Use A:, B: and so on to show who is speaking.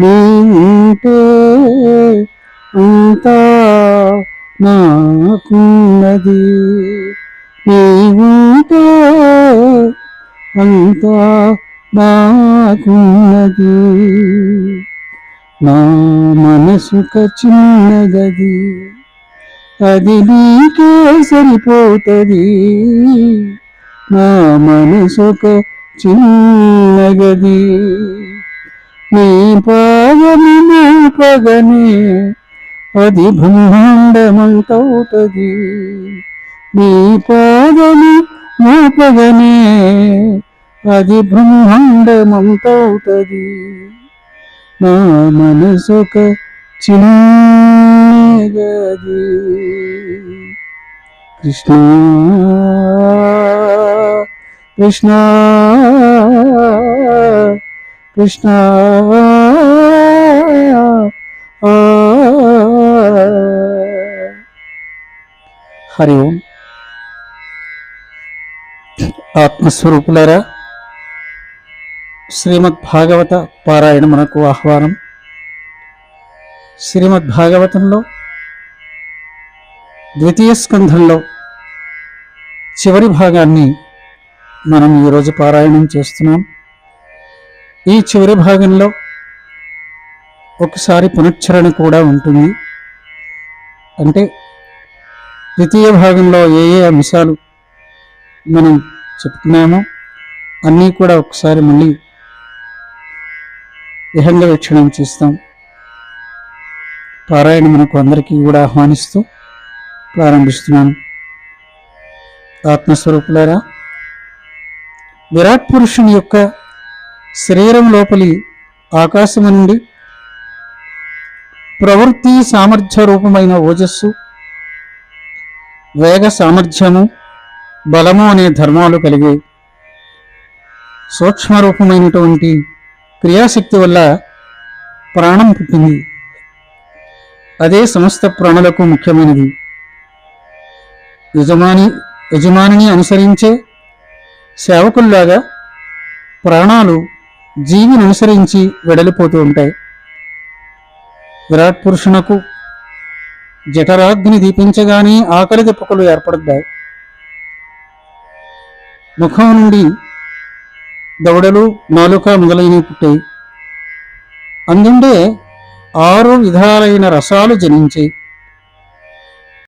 A: నీ అంతా నాకున్నది. నీవుంటే అంతా నాకున్నది. నా మనసుక చిన్నదది అది నీకే సరిపోతుంది. నా మనసుక చిన్నగది. నీ పాదము మోపగనే అది బ్రహ్మాండమంతవుతుంది నీ పాదము మోపగనే అది బ్రహ్మాండమంతవుతుంది నా మనసొక చిన్నగది కృష్ణ కృష్ణ కృష్ణ హరి ఓం. ఆత్మస్వరూపులారా శ్రీమద్ భాగవత పారాయణ మనకు ఆహ్వానం. శ్రీమద్ భాగవతంలో ద్వితీయ స్కంధంలో చివరి భాగాన్ని మనం ఈరోజు పారాయణం చేస్తున్నాం. ఈ చివరి భాగంలో ఒకసారి పునశ్చరణ కూడా ఉంటుంది. అంటే ద్వితీయ భాగంలో ఏ ఏ అంశాలు మనం చెప్తున్నామో అన్నీ కూడా ఒకసారి మళ్ళీ విహంగ వీక్షణం చేస్తాం. పారాయణ మనకు అందరికీ కూడా ఆహ్వానిస్తూ ప్రారంభిస్తున్నాను. ఆత్మస్వరూపులారా విరాట్ పురుషుని యొక్క శరీరం లోపలి ఆకాశము నుండి ప్రవృత్తి సామర్థ్య రూపమైన ఓజస్సు వేగ సామర్థ్యము బలము అనే ధర్మాలు కలిగే సూక్ష్మ రూపమైనటువంటి క్రియాశక్తి వల్ల ప్రాణం పుట్టింది. అదే సమస్త ప్రాణులకు ముఖ్యమైనది. యజమాని యజమానిని అనుసరించే సేవకుల్లాగా ప్రాణాలు జీవిని అనుసరించి వెడలిపోతూ ఉంటాయి. విరాట్ పురుషునకు జఠరాగ్ని దీపించగానే ఆకలి దెప్పకలు ఏర్పడతాయి. ముఖం నుండి దవడలు నాలుక మొదలైనవి పుట్టాయి. అందుండే ఆరు విధాలైన రసాలు జనించాయి.